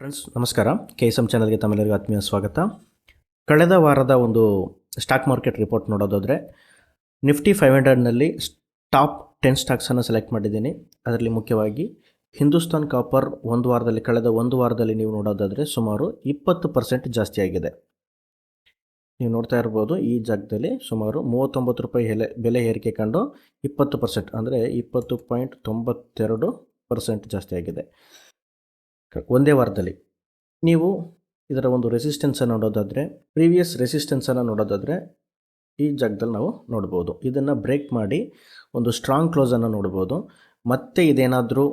Friends ನಮಸ್ಕಾರ. K S M ಚಾನಲ್ಗೆ ತಮ್ಮೆಲ್ಲರಿಗೂ ಆತ್ಮೀಯ ಸ್ವಾಗತ. ಕಳೆದ ವಾರದ ಒಂದು ಸ್ಟಾಕ್ ಮಾರ್ಕೆಟ್ ರಿಪೋರ್ಟ್ ನೋಡೋದಾದರೆ ನಿಫ್ಟಿ ಫೈವ್ ಹಂಡ್ರೆಡ್ನಲ್ಲಿ ಟಾಪ್ ಟೆನ್ ಸ್ಟಾಕ್ಸನ್ನು ಸೆಲೆಕ್ಟ್ ಮಾಡಿದ್ದೀನಿ. ಅದರಲ್ಲಿ ಮುಖ್ಯವಾಗಿ ಹಿಂದೂಸ್ತಾನ್ ಕಾಪರ್ ಒಂದು ವಾರದಲ್ಲಿ, ಕಳೆದ ಒಂದು ವಾರದಲ್ಲಿ ನೀವು ನೋಡೋದಾದರೆ ಸುಮಾರು ಇಪ್ಪತ್ತು ಪರ್ಸೆಂಟ್ ಜಾಸ್ತಿ ಆಗಿದೆ. ನೀವು ನೋಡ್ತಾ ಇರ್ಬೋದು, ಈ ಜಾಗದಲ್ಲಿ ಸುಮಾರು ಮೂವತ್ತೊಂಬತ್ತು ರೂಪಾಯಿ ಎಲೆ, ಬೆಲೆ ಏರಿಕೆ ಕಂಡು ಇಪ್ಪತ್ತು ಪರ್ಸೆಂಟ್ ಅಂದರೆ ಇಪ್ಪತ್ತು ಪಾಯಿಂಟ್ ತೊಂಬತ್ತೆರಡು ಪರ್ಸೆಂಟ್ ಜಾಸ್ತಿ ಆಗಿದೆ. ಒಂದೇ ವಾರದಲ್ಲಿ. ನೀವು ಇದರ ಒಂದು ರೆಸಿಸ್ಟೆನ್ಸನ್ನು ನೋಡೋದಾದರೆ ಪ್ರೀವಿಯಸ್ ರೆಸಿಸ್ಟೆನ್ಸನ್ನು ನೋಡೋದಾದರೆ, ಈ ಜಾಗದಲ್ಲಿ ನಾವು ನೋಡ್ಬೋದು. ಇದನ್ನು ಬ್ರೇಕ್ ಮಾಡಿ ಒಂದು ಸ್ಟ್ರಾಂಗ್ ಕ್ಲೋಸನ್ನು ನೋಡ್ಬೋದು. ಮತ್ತೆ ಇದೇನಾದರೂ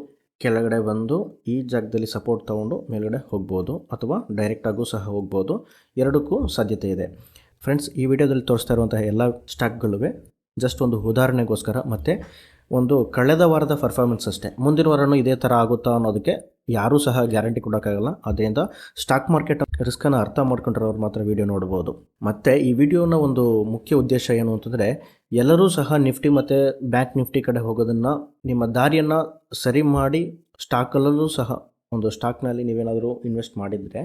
ಕೆಳಗಡೆ ಬಂದು ಈ ಜಾಗದಲ್ಲಿ ಸಪೋರ್ಟ್ ತೊಗೊಂಡು ಮೇಲುಗಡೆ ಹೋಗ್ಬೋದು, ಅಥವಾ ಡೈರೆಕ್ಟಾಗೂ ಸಹ ಹೋಗ್ಬೋದು. ಎರಡಕ್ಕೂ ಸಾಧ್ಯತೆ ಇದೆ. ಫ್ರೆಂಡ್ಸ್ ಈ ವಿಡಿಯೋದಲ್ಲಿ ತೋರಿಸ್ತಾ ಇರುವಂತಹ ಎಲ್ಲ ಸ್ಟಾಕ್ಗಳು ಜಸ್ಟ್ ಒಂದು ಉದಾಹರಣೆಗೋಸ್ಕರ, ಮತ್ತು ಒಂದು ಕಳೆದ ವಾರದ ಪರ್ಫಾರ್ಮೆನ್ಸ್ ಅಷ್ಟೇ. ಮುಂದಿನ ವಾರನೂ ಇದೇ ಥರ ಆಗುತ್ತಾ ಅನ್ನೋದಕ್ಕೆ ಯಾರೂ ಸಹ ಗ್ಯಾರಂಟಿ ಕೊಡೋಕ್ಕಾಗಲ್ಲ. ಅದರಿಂದ ಸ್ಟಾಕ್ ಮಾರ್ಕೆಟ್ ರಿಸ್ಕನ್ನು ಅರ್ಥ ಮಾಡ್ಕೊಂಡಿರೋರು ಮಾತ್ರ ವಿಡಿಯೋ ನೋಡ್ಬೋದು. ಮತ್ತು ಈ ವಿಡಿಯೋನ ಒಂದು ಮುಖ್ಯ ಉದ್ದೇಶ ಏನು ಅಂತಂದರೆ, ಎಲ್ಲರೂ ಸಹ ನಿಫ್ಟಿ ಮತ್ತು ಬ್ಯಾಂಕ್ ನಿಫ್ಟಿ ಕಡೆ ಹೋಗೋದನ್ನು ನಿಮ್ಮ ದಾರಿಯನ್ನು ಸರಿ ಮಾಡಿ ಸ್ಟಾಕಲ್ಲೂ ಸಹ ಒಂದು ಸ್ಟಾಕ್ನಲ್ಲಿ ನೀವೇನಾದರೂ ಇನ್ವೆಸ್ಟ್ ಮಾಡಿದರೆ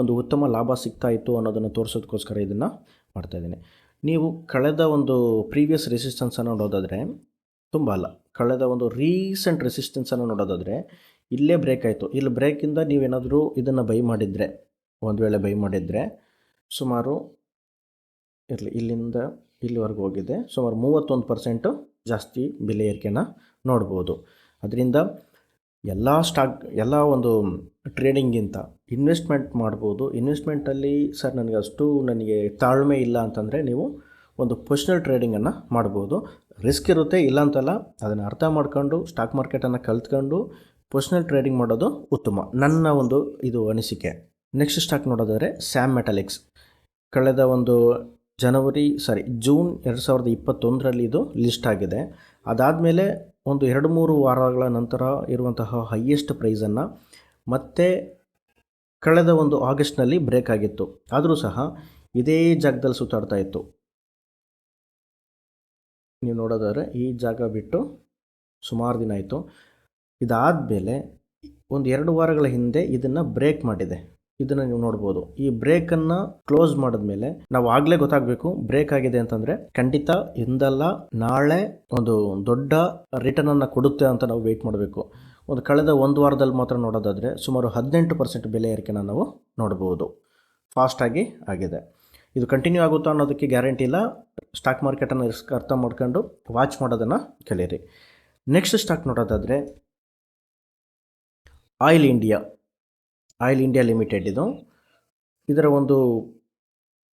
ಒಂದು ಉತ್ತಮ ಲಾಭ ಸಿಗ್ತಾ ಇತ್ತು ಅನ್ನೋದನ್ನು ತೋರಿಸೋದಕ್ಕೋಸ್ಕರ ಇದನ್ನು ಮಾಡ್ತಾಯಿದ್ದೀನಿ ನೀವು ಕಳೆದ ಒಂದು ಪ್ರೀವಿಯಸ್ ರೆಸಿಸ್ಟೆನ್ಸನ್ನು ನೋಡೋದಾದರೆ, ತುಂಬ ಅಲ್ಲ. ಕಳೆದ ಒಂದು ರೀಸೆಂಟ್ ರೆಸಿಸ್ಟೆನ್ಸನ್ನು ನೋಡೋದಾದರೆ ಇಲ್ಲೇ ಬ್ರೇಕ್ ಆಯಿತು. ಇಲ್ಲಿ ಬ್ರೇಕಿಂದ ನೀವೇನಾದರೂ ಇದನ್ನು ಬೈ ಮಾಡಿದರೆ, ಒಂದು ವೇಳೆ ಬೈ ಮಾಡಿದರೆ, ಸುಮಾರು ಇರಲಿ, ಇಲ್ಲಿಂದ ಇಲ್ಲಿವರೆಗೂ ಹೋಗಿದೆ, ಸುಮಾರು ಮೂವತ್ತೊಂದು ಪರ್ಸೆಂಟು ಜಾಸ್ತಿ ಬೆಲೆ ಏರಿಕೆನ ನೋಡ್ಬೋದು. ಅದರಿಂದ ಎಲ್ಲ ಸ್ಟಾಕ್ ಎಲ್ಲ ಒಂದು ಟ್ರೇಡಿಂಗಿಂತ ಇನ್ವೆಸ್ಟ್ಮೆಂಟ್ ಮಾಡ್ಬೋದು. ಇನ್ವೆಸ್ಟ್ಮೆಂಟಲ್ಲಿ ಸರ್ ನನಗೆ ಅಷ್ಟು ನನಗೆ ತಾಳ್ಮೆ ಇಲ್ಲ ಅಂತಂದರೆ ನೀವು ಒಂದು ಪರ್ಸ್ನಲ್ ಟ್ರೇಡಿಂಗನ್ನು ಮಾಡ್ಬೋದು. ರಿಸ್ಕ್ ಇರುತ್ತೆ ಇಲ್ಲ ಅಂತಲ್ಲ ಅದನ್ನು ಅರ್ಥ ಮಾಡ್ಕೊಂಡು ಸ್ಟಾಕ್ ಮಾರ್ಕೆಟನ್ನು ಕಲ್ತ್ಕೊಂಡು ಪರ್ಸ್ನಲ್ ಟ್ರೇಡಿಂಗ್ ಮಾಡೋದು ಉತ್ತಮ. ನನ್ನ ಒಂದು ಇದು ಅನಿಸಿಕೆ. ನೆಕ್ಸ್ಟ್ ಸ್ಟಾಕ್ ನೋಡೋದಾದರೆ ಸ್ಯಾಮ್ ಮೆಟಾಲಿಕ್ಸ್ ಕಳೆದ ಒಂದು ಜನವರಿ ಸಾರಿ ಜೂನ್ ಎರಡು ಸಾವಿರದ ಇಪ್ಪತ್ತೊಂದರಲ್ಲಿ ಇದು ಲಿಸ್ಟ್ ಆಗಿದೆ. ಅದಾದಮೇಲೆ ಒಂದು ಎರಡು ಮೂರು ವಾರಗಳ ನಂತರ ಇರುವಂತಹ ಹೈಯೆಸ್ಟ್ ಪ್ರೈಸನ್ನು ಮತ್ತೆ ಕಳೆದ ಒಂದು ಆಗಸ್ಟ್ನಲ್ಲಿ ಬ್ರೇಕ್ ಆಗಿತ್ತು. ಆದರೂ ಸಹ ಇದೇ ಜಾಗದಲ್ಲಿ ಸುತ್ತಾಡ್ತಾ ಇತ್ತು. ನೀವು ನೋಡೋದಾದರೆ ಈ ಜಾಗ ಬಿಟ್ಟು ಸುಮಾರು ದಿನ ಆಯಿತು. ಇದಾದಮೇಲೆ ಒಂದು ಎರಡು ವಾರಗಳ ಹಿಂದೆ ಇದನ್ನು ಬ್ರೇಕ್ ಮಾಡಿದೆ. ಇದನ್ನು ನೀವು ನೋಡ್ಬೋದು. ಈ ಬ್ರೇಕನ್ನು ಕ್ಲೋಸ್ ಮಾಡಿದ್ಮೇಲೆ ನಾವು ಆಗಲೇ ಗೊತ್ತಾಗಬೇಕು ಬ್ರೇಕ್ ಆಗಿದೆ ಅಂತಂದರೆ ಖಂಡಿತ ಇಂದಲ್ಲ ನಾಳೆ ಒಂದು ದೊಡ್ಡ ರಿಟರ್ನನ್ನು ಕೊಡುತ್ತೆ ಅಂತ ನಾವು ವೆಯ್ಟ್ ಮಾಡಬೇಕು. ಒಂದು ಕಳೆದ ಒಂದು ವಾರದಲ್ಲಿ ಮಾತ್ರ ನೋಡೋದಾದರೆ ಸುಮಾರು ಹದಿನೆಂಟು ಪರ್ಸೆಂಟ್ ಬೆಲೆ ಏರಿಕೆನ ನಾವು ನೋಡ್ಬೋದು. ಫಾಸ್ಟಾಗಿ ಆಗಿದೆ. ಇದು ಕಂಟಿನ್ಯೂ ಆಗುತ್ತಾ ಅನ್ನೋದಕ್ಕೆ ಗ್ಯಾರಂಟಿ ಇಲ್ಲ. ಸ್ಟಾಕ್ ಮಾರ್ಕೆಟನ್ನು ಅರ್ಥ ಮಾಡ್ಕೊಂಡು ವಾಚ್ ಮಾಡೋದನ್ನು ಕಲಿಯಿರಿ ನೆಕ್ಸ್ಟ್ ಸ್ಟಾಕ್ ನೋಡೋದಾದರೆ oil India oil India limited ಇದು. ಇದರ ಒಂದು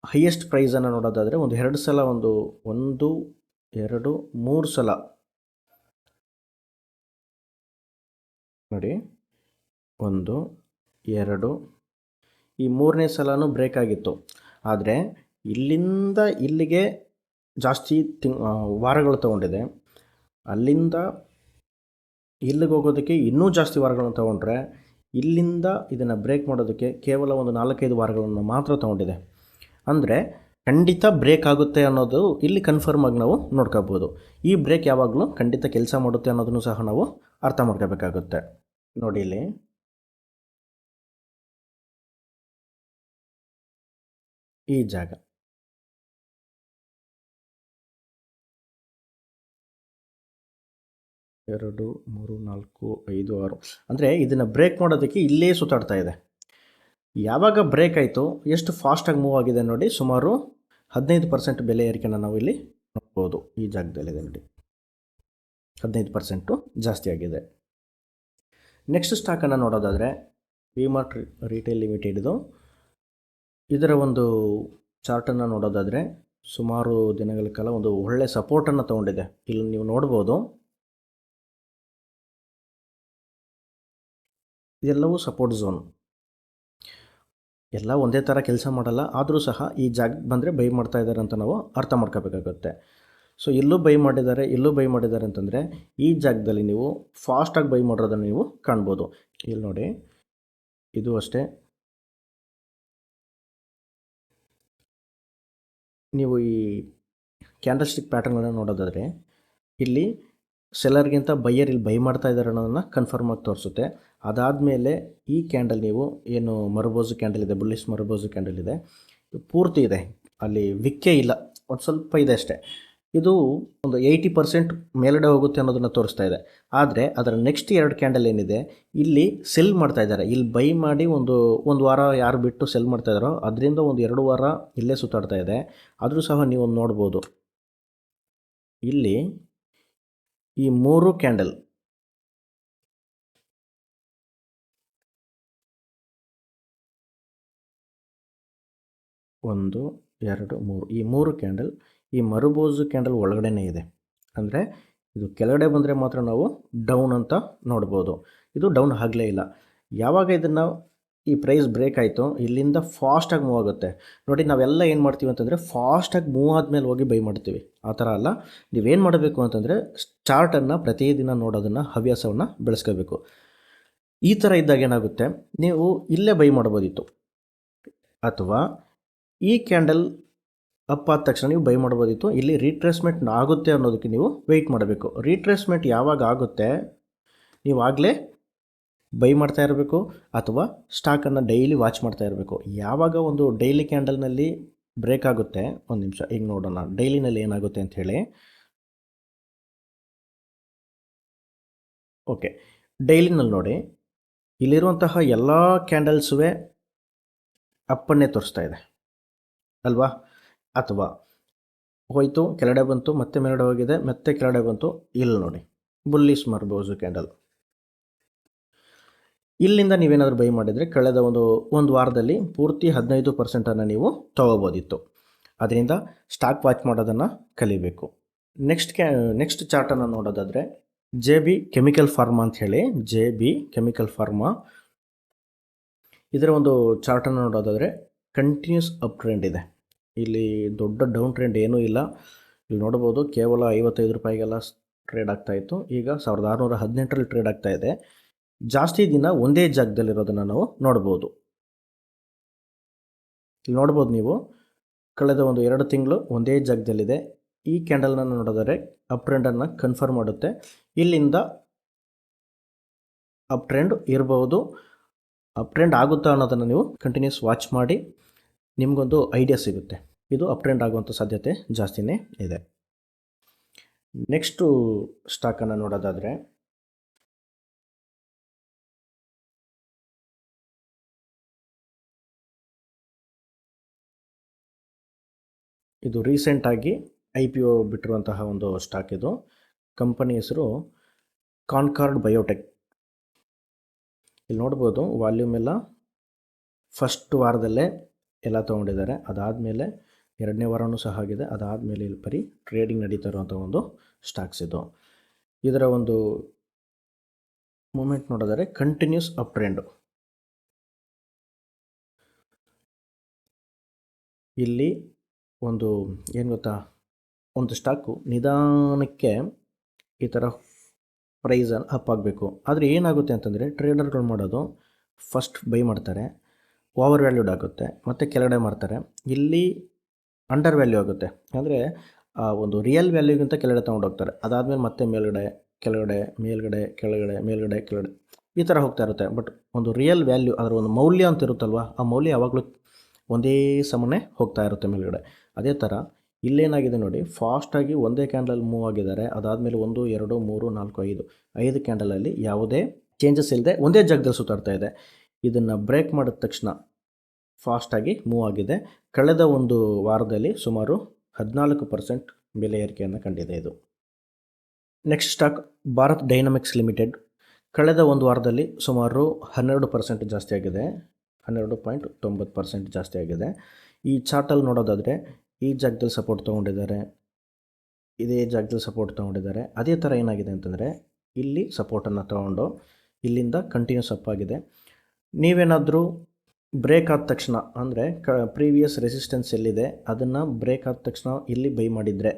ಹೈಯೆಸ್ಟ್ ಪ್ರೈಸನ್ನು ನೋಡೋದಾದರೆ ಒಂದು ಎರಡು ಸಲ ಒಂದು ಒಂದು, ಎರಡು, ಮೂರು ಸಲ. ನೋಡಿ, ಒಂದು, ಎರಡು. ಈ ಮೂರನೇ ಸಲನೂ ಬ್ರೇಕ್ ಆಗಿತ್ತು. ಆದರೆ ಇಲ್ಲಿಂದ ಇಲ್ಲಿಗೆ ಜಾಸ್ತಿ ತಿಂಗ್ ವಾರಗಳು ತಗೊಂಡಿದೆ. ಅಲ್ಲಿಂದ ಇಲ್ಲಿಗೆ ಹೋಗೋದಕ್ಕೆ ಇನ್ನೂ ಜಾಸ್ತಿ ವಾರಗಳನ್ನು ತಗೊಂಡ್ರೆ, ಇಲ್ಲಿಂದ ಇದನ್ನು ಬ್ರೇಕ್ ಮಾಡೋದಕ್ಕೆ ಕೇವಲ ಒಂದು ನಾಲ್ಕೈದು ವಾರಗಳನ್ನು ಮಾತ್ರ ತಗೊಂಡಿದೆ. ಅಂದರೆ ಖಂಡಿತ ಬ್ರೇಕ್ ಆಗುತ್ತೆ ಅನ್ನೋದು ಇಲ್ಲಿ ಕನ್ಫರ್ಮ್ ಆಗಿ ನಾವು ನೋಡ್ಕೋಬೋದು ಈ ಬ್ರೇಕ್ ಯಾವಾಗಲೂ ಖಂಡಿತ ಕೆಲಸ ಮಾಡುತ್ತೆ ಅನ್ನೋದನ್ನು ಸಹ ನಾವು ಅರ್ಥ ಮಾಡ್ಕೋಬೇಕಾಗುತ್ತೆ. ನೋಡಿ ಇಲ್ಲಿ. ಈ ಜಾಗ. ಎರಡು, ಮೂರು, ನಾಲ್ಕು, ಐದು, ಆರು. ಅಂದರೆ ಇದನ್ನು ಬ್ರೇಕ್ ಮಾಡೋದಕ್ಕೆ ಇಲ್ಲೇ ಸುತ್ತಾಡ್ತಾ ಇದೆ. ಯಾವಾಗ ಬ್ರೇಕ್ ಆಯಿತು, ಎಷ್ಟು ಫಾಸ್ಟಾಗಿ ಮೂವ್ ಆಗಿದೆ ನೋಡಿ ಸುಮಾರು ಹದಿನೈದು ಪರ್ಸೆಂಟ್ ಬೆಲೆ ಏರಿಕೆನ ನಾವು ಇಲ್ಲಿ ನೋಡ್ಬೋದು. ಈ ಜಾಗದಲ್ಲಿದೆ ನೋಡಿ. ಹದಿನೈದು ಪರ್ಸೆಂಟು ಜಾಸ್ತಿ ಆಗಿದೆ. ನೆಕ್ಸ್ಟ್ ಸ್ಟಾಕನ್ನು ನೋಡೋದಾದರೆ ವಿಮಾರ್ಟ್ ರೀಟೇಲ್ ಲಿಮಿಟೆಡ್ದು ಇದರ ಒಂದು ಚಾರ್ಟನ್ನು ನೋಡೋದಾದರೆ, ಸುಮಾರು ದಿನಗಳ ಕಾಲ ಒಂದು ಒಳ್ಳೆ ಸಪೋರ್ಟನ್ನು ತೊಗೊಂಡಿದೆ. ಇಲ್ಲಿ ನೀವು ನೋಡ್ಬೋದು. ಇದೆಲ್ಲವೂ ಸಪೋರ್ಟ್ ಝೋನ್ ಎಲ್ಲ ಒಂದೇ ಥರ ಕೆಲಸ ಮಾಡಲ್ಲ, ಆದರೂ ಸಹ ಈ ಜಾಗಕ್ಕೆ ಬಂದರೆ ಬೈ ಮಾಡ್ತಾ ಇದ್ದಾರೆ ಅಂತ ನಾವು ಅರ್ಥ ಮಾಡ್ಕೋಬೇಕಾಗುತ್ತೆ. ಸೊ ಎಲ್ಲೂ ಬೈ ಮಾಡಿದ್ದಾರೆ ಎಲ್ಲೂ ಬೈ ಮಾಡಿದ್ದಾರೆ ಅಂತಂದರೆ ಈ ಜಾಗದಲ್ಲಿ ನೀವು ಫಾಸ್ಟಾಗಿ ಬೈ ಮಾಡಿರೋದನ್ನು ನೀವು ಕಾಣ್ಬೋದು. ಇಲ್ಲಿ ನೋಡಿ, ಇದು ಅಷ್ಟೇ. ನೀವು ಈ ಕ್ಯಾಂಡಲ್ ಸ್ಟಿಕ್ ಪ್ಯಾಟರ್ನ್ಗಳನ್ನ ನೋಡೋದಾದರೆ ಇಲ್ಲಿ ಸೆಲ್ಲರ್ಗಿಂತ ಬೈಯರ್ ಇಲ್ಲಿ ಬೈ ಮಾಡ್ತಾ ಇದ್ದಾರೆ ಅನ್ನೋದನ್ನು ಕನ್ಫರ್ಮ್ ಆಗಿ ತೋರಿಸುತ್ತೆ. ಅದಾದಮೇಲೆ ಈ ಕ್ಯಾಂಡಲ್ ನೀವು ಏನು ಮರಬೋಸು ಕ್ಯಾಂಡಲ್ ಇದೆ ಬುಲ್ಲಿಸ್ ಮರಬೋಸು ಕ್ಯಾಂಡಲ್ ಇದೆ, ಪೂರ್ತಿ ಇದೆ. ಅಲ್ಲಿ ವಿಕ್ಕೆ ಇಲ್ಲ, ಒಂದು ಸ್ವಲ್ಪ ಇದೆ ಅಷ್ಟೇ. ಇದು ಒಂದು ಏಯ್ಟಿ ಪರ್ಸೆಂಟ್ ಮೇಲಡೆ ಹೋಗುತ್ತೆ ಅನ್ನೋದನ್ನು ತೋರಿಸ್ತಾ ಇದೆ. ಆದರೆ ಅದರ ನೆಕ್ಸ್ಟ್ ಎರಡು ಕ್ಯಾಂಡಲ್ ಏನಿದೆ, ಇಲ್ಲಿ ಸೆಲ್ ಮಾಡ್ತಾ ಇದ್ದಾರೆ. ಇಲ್ಲಿ ಬೈ ಮಾಡಿ ಒಂದು ಒಂದು ವಾರ ಯಾರು ಬಿಟ್ಟು ಸೆಲ್ ಮಾಡ್ತಾ ಇದ್ದಾರೋ, ಅದರಿಂದ ಒಂದು ಎರಡು ವಾರ ಇಲ್ಲೇ ಸುತ್ತಾಡ್ತಾ ಇದೆ. ಆದರೂ ಸಹ ನೀವು ನೋಡ್ಬೋದು. ಇಲ್ಲಿ ಈ ಮೂರು ಕ್ಯಾಂಡಲ್. ಒಂದು, ಎರಡು, ಮೂರು. ಈ ಮೂರು ಕ್ಯಾಂಡಲ್ ಈ ಮರುಬೋಜು ಕ್ಯಾಂಡಲ್ ಒಳಗಡೆನೇ ಇದೆ. ಅಂದರೆ ಇದು ಕೆಳಗಡೆ ಬಂದರೆ ಮಾತ್ರ ನಾವು ಡೌನ್ ಅಂತ ನೋಡ್ಬೋದು. ಇದು ಡೌನ್ ಆಗಲೇ ಇಲ್ಲ. ಯಾವಾಗ ಇದನ್ನು ಈ ಪ್ರೈಸ್ ಬ್ರೇಕ್ ಆಯಿತು, ಇಲ್ಲಿಂದ ಫಾಸ್ಟಾಗಿ ಮೂವ್ ಆಗುತ್ತೆ. ನೋಡಿ, ನಾವೆಲ್ಲ ಏನು ಮಾಡ್ತೀವಿ ಅಂತಂದರೆ ಫಾಸ್ಟಾಗಿ ಮೂವ್ ಆದಮೇಲೆ ಹೋಗಿ ಬೈ ಮಾಡ್ತೀವಿ. ಆ ಥರ ಅಲ್ಲ, ನೀವೇನು ಮಾಡಬೇಕು ಅಂತಂದರೆ ಚಾರ್ಟನ್ನು ಪ್ರತಿದಿನ ನೋಡೋದನ್ನು, ಹವ್ಯಾಸವನ್ನು ಬೆಳೆಸ್ಕೋಬೇಕು. ಈ ಥರ ಇದ್ದಾಗ ಏನಾಗುತ್ತೆ, ನೀವು ಇಲ್ಲೇ ಬೈ ಮಾಡ್ಬೋದಿತ್ತು. ಅಥವಾ ಈ ಕ್ಯಾಂಡಲ್ ಅಪ್ ಆದ ತಕ್ಷಣ ನೀವು ಬೈ ಮಾಡ್ಬೋದಿತ್ತು, ಇಲ್ಲಿ ರೀಟ್ರೇಸ್ಮೆಂಟ್ ಆಗುತ್ತೆ ಅನ್ನೋದಕ್ಕೆ ನೀವು ವೆಯ್ಟ್ ಮಾಡಬೇಕು. ರೀಟ್ರೇಸ್ಮೆಂಟ್ ಯಾವಾಗ ಆಗುತ್ತೆ ನೀವಾಗಲೇ ಬೈ ಮಾಡ್ತಾ ಇರಬೇಕು ಅಥವಾ ಸ್ಟಾಕನ್ನು ಡೈಲಿ ವಾಚ್ ಮಾಡ್ತಾ ಇರಬೇಕು. ಯಾವಾಗ ಒಂದು ಡೈಲಿ ಕ್ಯಾಂಡಲ್ನಲ್ಲಿ ಬ್ರೇಕ್ ಆಗುತ್ತೆ, ಒಂದು ನಿಮಿಷ, ಈಗ ನೋಡೋಣ. ಡೈಲಿನಲ್ಲಿ ಏನಾಗುತ್ತೆ ಅಂತ ಹೇಳಿ. ಓಕೆ ಡೈಲಿನಲ್ಲಿ ನೋಡಿ. ಇಲ್ಲಿರುವಂತಹ ಎಲ್ಲ ಕ್ಯಾಂಡಲ್ಸುವೆ ಅಪ್ಪನ್ನೇ ತೋರಿಸ್ತಾ ಇದೆ. ಅಲ್ವಾ? ಅಥವಾ ಹೋಯ್ತು ಕೆಳಡೆ ಬಂತು, ಮತ್ತೆ ಮೇಲ್ಗಡೆ ಹೋಗಿದೆ, ಮತ್ತೆ ಕೆಳಡೆ ಬಂತು, ಇಲ್ಲಿ ನೋಡಿ. ಬುಲ್ಲಿಸ್ ಮರ್ಬೋಸು ಕ್ಯಾಂಡಲ್ ಇಲ್ಲಿಂದ ನೀವೇನಾದರೂ ಬೈ ಮಾಡಿದರೆ ಕಳೆದ ಒಂದು ಒಂದು ವಾರದಲ್ಲಿ ಪೂರ್ತಿ ಹದಿನೈದು ಪರ್ಸೆಂಟನ್ನು ನೀವು ತೊಗೋಬೋದಿತ್ತು. ಅದರಿಂದ ಸ್ಟಾಕ್ ವಾಚ್ ಮಾಡೋದನ್ನು ಕಲಿಬೇಕು. ನೆಕ್ಸ್ಟ್ ಕ್ಯಾ ನೆಕ್ಸ್ಟ್ ಚಾರ್ಟನ್ನು ನೋಡೋದಾದರೆ ಜೆ ಬಿ ಕೆಮಿಕಲ್ ಫಾರ್ಮಾ ಅಂತ ಹೇಳಿ ಜೆ ಬಿ ಕೆಮಿಕಲ್ ಫಾರ್ಮಾ ಇದರ ಒಂದು ಚಾರ್ಟನ್ನು ನೋಡೋದಾದರೆ ಕಂಟಿನ್ಯೂಸ್ ಅಪ್ ಟ್ರೆಂಡ್ ಇದೆ. ಇಲ್ಲಿ ದೊಡ್ಡ ಡೌನ್ ಟ್ರೆಂಡ್ ಏನೂ ಇಲ್ಲ. ಇಲ್ಲಿ ನೋಡ್ಬೋದು ಕೇವಲ ಐವತ್ತೈದು ರೂಪಾಯಿಗೆಲ್ಲ ಟ್ರೇಡ್ ಆಗ್ತಾ ಇತ್ತು. ಈಗ ಸಾವಿರದ ಆರುನೂರ ಹದಿನೆಂಟರಲ್ಲಿ ಟ್ರೇಡ್ ಆಗ್ತಾ ಇದೆ. ಜಾಸ್ತಿ ದಿನ ಒಂದೇ ಜಾಗದಲ್ಲಿರೋದನ್ನು ನಾವು ನೋಡ್ಬೋದು. ಇಲ್ಲಿ ನೋಡ್ಬೋದು ನೀವು, ಕಳೆದ ಒಂದು ಎರಡು ತಿಂಗಳು ಒಂದೇ ಜಾಗದಲ್ಲಿದೆ. ಈ ಕ್ಯಾಂಡಲ್ನ ನೋಡಿದರೆ ಅಪ್ ಟ್ರೆಂಡನ್ನು ಕನ್ಫರ್ಮ್ ಮಾಡುತ್ತೆ. ಇಲ್ಲಿಂದ ಅಪ್ ಟ್ರೆಂಡ್ ಇರಬಹುದು ಅಪ್ ಟ್ರೆಂಡ್ ಆಗುತ್ತಾ ಅನ್ನೋದನ್ನು ನೀವು ಕಂಟಿನ್ಯೂಸ್ ವಾಚ್ ಮಾಡಿ, ನಿಮಗೊಂದು ಐಡಿಯಾ ಸಿಗುತ್ತೆ. ಇದು ಅಪ್ ಟ್ರೆಂಡ್ ಆಗುವಂಥ ಸಾಧ್ಯತೆ ಜಾಸ್ತಿನೇ ಇದೆ. ನೆಕ್ಸ್ಟು ಸ್ಟಾಕನ್ನು ನೋಡೋದಾದರೆ ಇದು ರೀಸೆಂಟಾಗಿ ಐ ಪಿ ಒ ಬಿಟ್ಟಿರುವಂತಹ ಒಂದು ಸ್ಟಾಕ್ ಇದು. ಕಂಪನಿ ಹೆಸರು ಕಾನ್ಕಾರ್ಡ್ ಬಯೋಟೆಕ್ ಇಲ್ಲಿ ನೋಡ್ಬೋದು ವಾಲ್ಯೂಮ್ ಎಲ್ಲ ಫಸ್ಟ್ ವಾರದಲ್ಲೇ ಎಲ್ಲ ತೊಗೊಂಡಿದ್ದಾರೆ. ಅದಾದಮೇಲೆ ಎರಡನೇ ವಾರವೂ ಸಹ ಆಗಿದೆ. ಅದಾದಮೇಲೆ ಇಲ್ಲಿ ಬರೀ ಟ್ರೇಡಿಂಗ್ ನಡೀತಾ ಇರುವಂಥ ಒಂದು ಸ್ಟಾಕ್ಸ್ ಇದು. ಇದರ ಒಂದು ಮೂಮೆಂಟ್ ನೋಡಿದರೆ ಕಂಟಿನ್ಯೂಸ್ ಅಪ್ ಟ್ರೆಂಡು ಇಲ್ಲಿ ಒಂದು, ಏನು ಗೊತ್ತಾ? ಒಂದು ಸ್ಟಾಕು ನಿಧಾನಕ್ಕೆ ಈ ಥರ ಪ್ರೈಸ್ ಅಪ್ ಆಗಬೇಕು. ಆದರೆ ಏನಾಗುತ್ತೆ ಅಂತಂದರೆ ಟ್ರೇಡರ್ಗಳು ಮಾಡೋದು ಫಸ್ಟ್ ಬೈ ಮಾಡ್ತಾರೆ ಓವರ್ ವ್ಯಾಲ್ಯೂಡ್ ಆಗುತ್ತೆ, ಮತ್ತು ಕೆಳಗಡೆ ಮಾಡ್ತಾರೆ ಇಲ್ಲಿ ಅಂಡರ್ ವ್ಯಾಲ್ಯೂ ಆಗುತ್ತೆ. ಅಂದರೆ ಒಂದು ರಿಯಲ್ ವ್ಯಾಲ್ಯೂಗಿಂತ ಕೆಳಗಡೆ ತೊಗೊಂಡೋಗ್ತಾರೆ ಅದಾದಮೇಲೆ ಮತ್ತೆ ಮೇಲ್ಗಡೆ, ಕೆಳಗಡೆ ಮೇಲ್ಗಡೆ ಕೆಳಗಡೆ ಮೇಲ್ಗಡೆ, ಕೆಳಗಡೆ ಈ ಥರ ಹೋಗ್ತಾ ಇರುತ್ತೆ. ಬಟ್ ಒಂದು ರಿಯಲ್ ವ್ಯಾಲ್ಯೂ ಅದರ ಒಂದು ಮೌಲ್ಯ ಅಂತ ಇರುತ್ತಲ್ವ, ಆ ಮೌಲ್ಯ ಯಾವಾಗಲೂ ಒಂದೇ ಸಮನೆ ಹೋಗ್ತಾ ಇರುತ್ತೆ ಮೇಲ್ಗಡೆ. ಅದೇ ಥರ ಇಲ್ಲೇನಾಗಿದೆ ನೋಡಿ ಫಾಸ್ಟಾಗಿ ಒಂದೇ ಕ್ಯಾಂಡಲ್ ಮೂವ್ ಆಗಿದ್ದಾರೆ. ಅದಾದಮೇಲೆ ಒಂದು, ಎರಡು, ಮೂರು, ನಾಲ್ಕು, ಐದು. ಐದು ಕ್ಯಾಂಡಲಲ್ಲಿ ಯಾವುದೇ ಚೇಂಜಸ್ ಇಲ್ಲದೆ ಒಂದೇ ಜಾಗದಲ್ಲಿ ಸುತ್ತಾಡ್ತಾ ಇದೆ. ಇದನ್ನು ಬ್ರೇಕ್ ಮಾಡಿದ ತಕ್ಷಣ ಫಾಸ್ಟಾಗಿ ಮೂವ್ ಆಗಿದೆ. ಕಳೆದ ಒಂದು ವಾರದಲ್ಲಿ ಸುಮಾರು ಹದಿನಾಲ್ಕು ಪರ್ಸೆಂಟ್ ಬೆಲೆ ಏರಿಕೆಯನ್ನು ಕಂಡಿದೆ ಇದು. Next stock Bharat dynamics limited ಕಳೆದ ಒಂದು ವಾರದಲ್ಲಿ ಸುಮಾರು ಹನ್ನೆರಡು ಪರ್ಸೆಂಟ್ ಜಾಸ್ತಿ ಆಗಿದೆ. ಹನ್ನೆರಡು ಪಾಯಿಂಟ್ ತೊಂಬತ್ತು ಪರ್ಸೆಂಟ್ ಜಾಸ್ತಿ ಆಗಿದೆ. ಈ ಚಾರ್ಟಲ್ಲಿ ನೋಡೋದಾದರೆ ಈ ಜಾಗದಲ್ಲಿ ಸಪೋರ್ಟ್ ತೊಗೊಂಡಿದ್ದಾರೆ, ಇದೇ ಜಾಗದಲ್ಲಿ ಸಪೋರ್ಟ್ ತೊಗೊಂಡಿದ್ದಾರೆ, ಅದೇ ಥರ ಏನಾಗಿದೆ ಅಂತಂದರೆ ಇಲ್ಲಿ ಸಪೋರ್ಟನ್ನು ತೊಗೊಂಡು ಇಲ್ಲಿಂದ ಕಂಟಿನ್ಯೂಸ್ ಅಪ್ ಆಗಿದೆ. ನೀವೇನಾದರೂ ಬ್ರೇಕ್ ಆದ ತಕ್ಷಣ, ಅಂದರೆ ಕ ಪ್ರೀವಿಯಸ್ ರೆಸಿಸ್ಟೆನ್ಸ್ ಎಲ್ಲಿದೆ, ಅದನ್ನು ಬ್ರೇಕ್ ಆದ ತಕ್ಷಣ ಇಲ್ಲಿ ಬೈ ಮಾಡಿದರೆ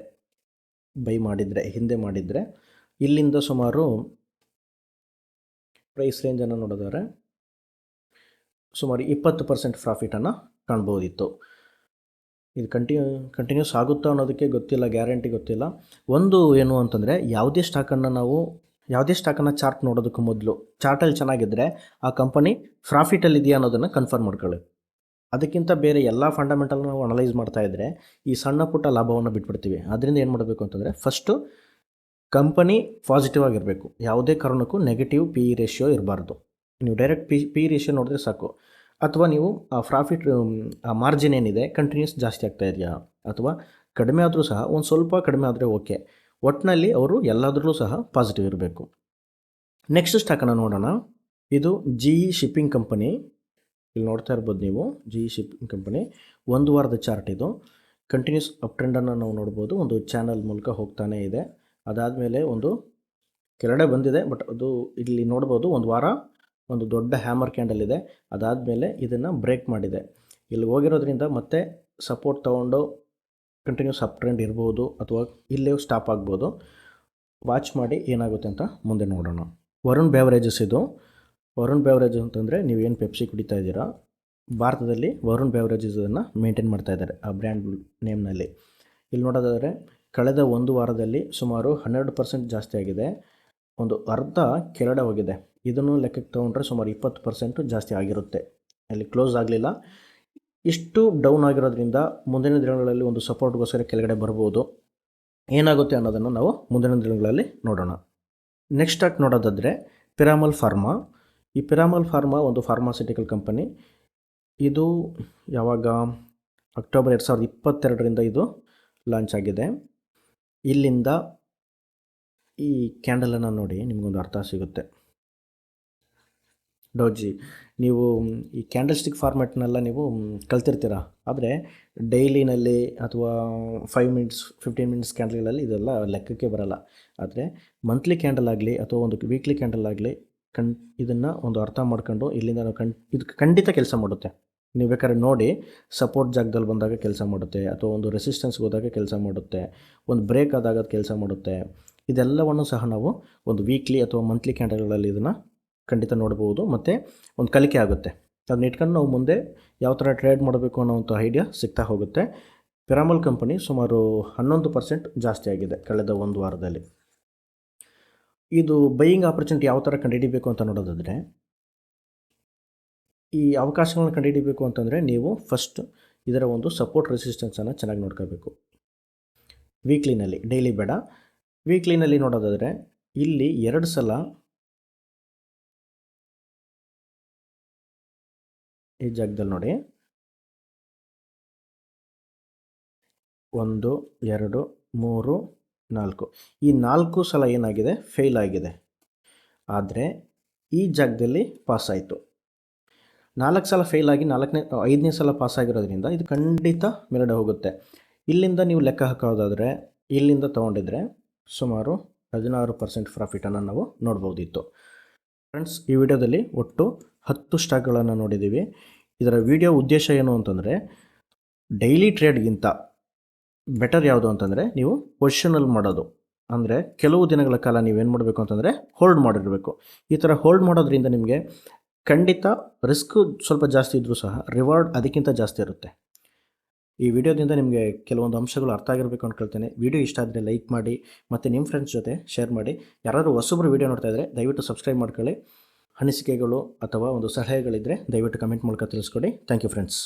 ಬೈ ಮಾಡಿದರೆ, ಹಿಂದೆ ಮಾಡಿದರೆ, ಇಲ್ಲಿಂದ ಸುಮಾರು ಪ್ರೈಸ್ ರೇಂಜನ್ನು ನೋಡಿದರೆ ಸುಮಾರು ಇಪ್ಪತ್ತು ಪರ್ಸೆಂಟ್ ಪ್ರಾಫಿಟನ್ನು ಕಾಣ್ಬೋದಿತ್ತು. ಇದು ಕಂಟಿನ್ಯೂ ಕಂಟಿನ್ಯೂಸ್ ಆಗುತ್ತಾ ಅನ್ನೋದಕ್ಕೆ ಗೊತ್ತಿಲ್ಲ ಗ್ಯಾರಂಟಿ ಗೊತ್ತಿಲ್ಲ. ಒಂದು ಏನು ಅಂತಂದರೆ, ಯಾವುದೇ ಸ್ಟಾಕನ್ನು ನಾವು, ಯಾವುದೇ ಸ್ಟಾಕನ್ನು ಚಾರ್ಟ್ ನೋಡೋದಕ್ಕೆ ಮೊದಲು ಚಾರ್ಟಲ್ಲಿ ಚೆನ್ನಾಗಿದ್ದರೆ ಆ ಕಂಪನಿ ಪ್ರಾಫಿಟಲ್ಲಿ ಇದೆಯಾ ಅನ್ನೋದನ್ನು ಕನ್ಫರ್ಮ್ ಮಾಡ್ಕೊಳ್ಳಿ. ಅದಕ್ಕಿಂತ ಬೇರೆ ಎಲ್ಲ ಫಂಡಮೆಂಟಲ್ ನಾವು ಅನಲೈಸ್ ಮಾಡ್ತಾ ಇದ್ದರೆ ಈ ಸಣ್ಣ ಪುಟ್ಟ ಲಾಭವನ್ನು ಬಿಟ್ಬಿಡ್ತೀವಿ. ಅದರಿಂದ ಏನು ಮಾಡಬೇಕು ಅಂತಂದರೆ ಫಸ್ಟು ಕಂಪನಿ ಪಾಸಿಟಿವ್ ಆಗಿರಬೇಕು. ಯಾವುದೇ ಕಾರಣಕ್ಕೂ ನೆಗೆಟಿವ್ ಪಿ ಇ ರೇಷಿಯೋ ಇರಬಾರ್ದು. ನೀವು ಡೈರೆಕ್ಟ್ ಪಿ ಪಿ ರೇಷಿಯೋ ನೋಡಿದ್ರೆ ಸಾಕು. ಅಥವಾ ನೀವು ಪ್ರಾಫಿಟ್ ಮಾರ್ಜಿನ್ ಏನಿದೆ ಕಂಟಿನ್ಯೂಸ್ ಜಾಸ್ತಿ ಆಗ್ತಾ ಇದೆಯಾ? ಅಥವಾ ಕಡಿಮೆ ಆದರೂ ಸಹ, ಒಂದು ಸ್ವಲ್ಪ ಕಡಿಮೆ ಆದರೆ ಓಕೆ ಒಟ್ಟಿನಲ್ಲಿ ಅವರು ಎಲ್ಲಾದ್ರಲ್ಲೂ ಸಹ ಪಾಸಿಟಿವ್ ಇರಬೇಕು. ನೆಕ್ಸ್ಟ್ ಸ್ಟಾಕನ್ನು ನೋಡೋಣ. ಇದು ಜಿ ಇ ಶಿಪ್ಪಿಂಗ್ ಕಂಪನಿ ಇಲ್ಲಿ ನೋಡ್ತಾ ಇರ್ಬೋದು ನೀವು ಜಿ ಇ ಶಿಪ್ಪಿಂಗ್ ಕಂಪನಿ ಒಂದು ವಾರದ ಚಾರ್ಟ್ ಇದು. ಕಂಟಿನ್ಯೂಸ್ ಅಪ್ ಟ್ರೆಂಡನ್ನು ನಾವು ನೋಡ್ಬೋದು. ಒಂದು ಚಾನಲ್ ಮೂಲಕ ಹೋಗ್ತಾನೇ ಇದೆ. ಅದಾದಮೇಲೆ ಒಂದು ಕೆಳಗಡೆ ಬಂದಿದೆ ಬಟ್ ಅದು ಇಲ್ಲಿ ನೋಡ್ಬೋದು, ಒಂದು ವಾರ ಒಂದು ದೊಡ್ಡ ಹ್ಯಾಮರ್ ಕ್ಯಾಂಡಲ್ ಇದೆ. ಅದಾದಮೇಲೆ ಇದನ್ನು ಬ್ರೇಕ್ ಮಾಡಿದೆ. ಇಲ್ಲಿ ಹೋಗಿರೋದ್ರಿಂದ ಮತ್ತೆ ಸಪೋರ್ಟ್ ತೊಗೊಂಡು ಕಂಟಿನ್ಯೂಸ್ ಅಪ್ ಟ್ರೆಂಡ್ ಇರ್ಬೋದು ಅಥವಾ ಇಲ್ಲೇ ಸ್ಟಾಪ್ ಆಗ್ಬೋದು. ವಾಚ್ ಮಾಡಿ ಏನಾಗುತ್ತೆ ಅಂತ ಮುಂದೆ ನೋಡೋಣ. ವರುಣ್ ಬ್ಯಾವರೇಜಸ್ ಇದು. ವರುಣ್ ಬ್ಯಾವರೇಜ್ ಅಂತಂದರೆ ಏನು ಪೆಪ್ಸಿ ಕುಡಿತಾ ಇದ್ದೀರಾ? ಭಾರತದಲ್ಲಿ ವರುಣ್ ಬ್ಯಾವರೇಜಸ್ ಅದನ್ನು ಮೇಂಟೈನ್ ಮಾಡ್ತಾ ಇದ್ದಾರೆ ಆ ಬ್ರ್ಯಾಂಡ್ ನೇಮ್ನಲ್ಲಿ ಇಲ್ಲಿ ನೋಡೋದಾದರೆ ಕಳೆದ ಒಂದು ವಾರದಲ್ಲಿ ಸುಮಾರು ಹನ್ನೆರಡು ಪರ್ಸೆಂಟ್ ಜಾಸ್ತಿ ಆಗಿದೆ. ಒಂದು ಅರ್ಧ ಕೆರಡ ಹೋಗಿದೆ. ಇದನ್ನು ಲೆಕ್ಕಕ್ಕೆ ತೊಗೊಂಡ್ರೆ ಸುಮಾರು ಇಪ್ಪತ್ತು ಪರ್ಸೆಂಟು ಜಾಸ್ತಿ ಆಗಿರುತ್ತೆ. ಅಲ್ಲಿ ಕ್ಲೋಸ್ ಆಗಲಿಲ್ಲ. ಇಷ್ಟು ಡೌನ್ ಆಗಿರೋದ್ರಿಂದ ಮುಂದಿನ ದಿನಗಳಲ್ಲಿ ಒಂದು ಸಪೋರ್ಟ್ಗೋಸ್ಕರ ಕೆಳಗಡೆ ಬರ್ಬೋದು. ಏನಾಗುತ್ತೆ ಅನ್ನೋದನ್ನು ನಾವು ಮುಂದಿನ ದಿನಗಳಲ್ಲಿ ನೋಡೋಣ. ನೆಕ್ಸ್ಟ್ ಸ್ಟಾಕ್ ನೋಡೋದಾದರೆ ಪಿರಾಮಲ್ ಫಾರ್ಮಾ ಈ ಪಿರಾಮಲ್ ಫಾರ್ಮಾ ಒಂದು ಫಾರ್ಮಾಸಿಟಿಕಲ್ ಕಂಪನಿ ಇದು ಯಾವಾಗ ಅಕ್ಟೋಬರ್ ಎರಡು ಸಾವಿರದ ಇಪ್ಪತ್ತೆರಡರಿಂದ ಇದು ಲಾಂಚ್ ಆಗಿದೆ. ಇಲ್ಲಿಂದ ಈ ಕ್ಯಾಂಡಲನ್ನು ನೋಡಿ ನಿಮಗೊಂದು ಅರ್ಥ ಸಿಗುತ್ತೆ. ಡೋಜಿ. ನೀವು ಈ ಕ್ಯಾಂಡಲ್ ಸ್ಟಿಕ್ ಫಾರ್ಮ್ಯಾಟ್ನೆಲ್ಲ ನೀವು ಕಲ್ತಿರ್ತೀರ? ಆದರೆ ಡೈಲಿನಲ್ಲಿ ಅಥವಾ ಫೈವ್ ಮಿನಿಟ್ಸ್ ಫಿಫ್ಟೀನ್ ಮಿನಿಟ್ಸ್ ಕ್ಯಾಂಡಲ್ಗಳಲ್ಲಿ ಇದೆಲ್ಲ ಲೆಕ್ಕಕ್ಕೆ ಬರಲ್ಲ. ಆದರೆ ಮಂತ್ಲಿ ಕ್ಯಾಂಡಲ್ ಆಗಲಿ ಅಥವಾ ಒಂದು ವೀಕ್ಲಿ ಕ್ಯಾಂಡಲ್ ಆಗಲಿ ಕಣ್ ಇದನ್ನು ಒಂದು ಅರ್ಥ ಮಾಡ್ಕೊಂಡು ಇಲ್ಲಿಂದ ನಾವು ಕಣ್ ಇದು ಖಂಡಿತ ಕೆಲಸ ಮಾಡುತ್ತೆ. ನೀವು ಬೇಕಾದ್ರೆ ನೋಡಿ ಸಪೋರ್ಟ್ ಜಾಗದಲ್ಲಿ ಬಂದಾಗ ಕೆಲಸ ಮಾಡುತ್ತೆ, ಅಥವಾ ಒಂದು ರೆಸಿಸ್ಟೆನ್ಸ್ಗೆ ಹೋದಾಗ ಕೆಲಸ ಮಾಡುತ್ತೆ, ಒಂದು ಬ್ರೇಕ್ ಆದಾಗ ಕೆಲಸ ಮಾಡುತ್ತೆ. ಇದೆಲ್ಲವನ್ನು ಸಹ ನಾವು ಒಂದು ವೀಕ್ಲಿ ಅಥವಾ ಮಂತ್ಲಿ ಕ್ಯಾಂಡಲ್ಗಳಲ್ಲಿ ಇದನ್ನು ಖಂಡಿತ ನೋಡ್ಬೋದು, ಮತ್ತು ಒಂದು ಕಲಿಕೆ ಆಗುತ್ತೆ. ಅದನ್ನ ಇಟ್ಕೊಂಡು ನಾವು ಮುಂದೆ ಯಾವ ಥರ ಟ್ರೇಡ್ ಮಾಡಬೇಕು ಅನ್ನೋವಂಥ ಐಡಿಯಾ ಸಿಗ್ತಾ ಹೋಗುತ್ತೆ. ಪಿರಾಮಲ್ ಕಂಪನಿ ಸುಮಾರು ಹನ್ನೊಂದು ಪರ್ಸೆಂಟ್ ಜಾಸ್ತಿ ಆಗಿದೆ ಕಳೆದ ಒಂದು ವಾರದಲ್ಲಿ. ಇದು ಬೈಯಿಂಗ್ ಆಪರ್ಚುನಿಟಿ ಯಾವ ಥರ ಕಂಡುಹಿಡಿಬೇಕು ಅಂತ ನೋಡೋದಾದರೆ, ಈ ಅವಕಾಶಗಳನ್ನ ಕಂಡುಹಿಡಿಬೇಕು ಅಂತಂದರೆ ನೀವು ಫಸ್ಟ್ ಇದರ ಒಂದು ಸಪೋರ್ಟ್ ರೆಸಿಸ್ಟೆನ್ಸನ್ನು ಚೆನ್ನಾಗಿ ನೋಡ್ಕೋಬೇಕು. ವೀಕ್ಲಿನಲ್ಲಿ ಡೈಲಿ ಬೇಡ. ವೀಕ್ಲಿನಲ್ಲಿ ನೋಡೋದಾದರೆ, ಇಲ್ಲಿ ಎರಡು ಸಲ ಈ ಜಾಗದಲ್ಲಿ ನೋಡಿ. ಒಂದು, ಎರಡು, ಮೂರು, ನಾಲ್ಕು. ಈ ನಾಲ್ಕು ಸಲ ಏನಾಗಿದೆ? ಫೇಲ್ ಆಗಿದೆ. ಆದರೆ ಈ ಜಾಗದಲ್ಲಿ ಪಾಸ್ ಆಯಿತು. ನಾಲ್ಕು ಸಲ ಫೇಲ್ ಆಗಿ ನಾಲ್ಕನೇ, ಐದನೇ ಸಲ ಪಾಸ್ ಆಗಿರೋದ್ರಿಂದ ಇದು ಖಂಡಿತ ಮೇಲಡೆ ಹೋಗುತ್ತೆ. ಇಲ್ಲಿಂದ ನೀವು ಲೆಕ್ಕ ಹಾಕೋದಾದರೆ, ಇಲ್ಲಿಂದ ತೊಗೊಂಡಿದ್ರೆ ಸುಮಾರು ಹದಿನಾರು ಪರ್ಸೆಂಟ್ ಪ್ರಾಫಿಟನ್ನು ನಾವು ನೋಡ್ಬೋದಿತ್ತು. ಫ್ರೆಂಡ್ಸ್ ಈ ವಿಡಿಯೋದಲ್ಲಿ ಒಟ್ಟು ಹತ್ತು ಸ್ಟಾಕ್ಗಳನ್ನು ನೋಡಿದ್ದೀವಿ. ಇದರ ವಿಡಿಯೋ ಉದ್ದೇಶ ಏನು ಅಂತಂದರೆ ಡೈಲಿ ಟ್ರೇಡ್ಗಿಂತ ಬೆಟರ್ ಯಾವುದು ಅಂತಂದರೆ, ನೀವು ಪೊಸಿಷನಲ್ಲಿ ಮಾಡೋದು. ಅಂದರೆ ಕೆಲವು ದಿನಗಳ ಕಾಲ ನೀವೇನು ಮಾಡಬೇಕು ಅಂತಂದರೆ ಹೋಲ್ಡ್ ಮಾಡಿರಬೇಕು. ಈ ಥರ ಹೋಲ್ಡ್ ಮಾಡೋದ್ರಿಂದ ನಿಮಗೆ ಖಂಡಿತ ರಿಸ್ಕ್ ಸ್ವಲ್ಪ ಜಾಸ್ತಿ ಇದ್ದರೂ ಸಹ ರಿವಾರ್ಡ್ ಅದಕ್ಕಿಂತ ಜಾಸ್ತಿ ಇರುತ್ತೆ. ಈ ವಿಡಿಯೋದಿಂದ ನಿಮಗೆ ಕೆಲವೊಂದು ಅಂಶಗಳು ಅರ್ಥ ಆಗಿರಬೇಕು ಅಂದ್ಕೊಳ್ತೇನೆ ವಿಡಿಯೋ ಇಷ್ಟ ಆದರೆ ಲೈಕ್ ಮಾಡಿ, ಮತ್ತು ನಿಮ್ಮ ಫ್ರೆಂಡ್ಸ್ ಜೊತೆ ಶೇರ್ ಮಾಡಿ. ಯಾರಾದರೂ ಹೊಸೊಬ್ಬರು ವಿಡಿಯೋ ನೋಡ್ತಾ ಇದ್ದರೆ ದಯವಿಟ್ಟು ಸಬ್ಸ್ಕ್ರೈಬ್ ಮಾಡ್ಕೊಳ್ಳಿ. ಅನಿಸಿಕೆಗಳು ಅಥವಾ ಒಂದು ಸಲಹೆಗಳಿದ್ದರೆ ದಯವಿಟ್ಟು ಕಮೆಂಟ್ ಮೂಲಕ ತಿಳಿಸ್ಕೊಡಿ. Thank you friends.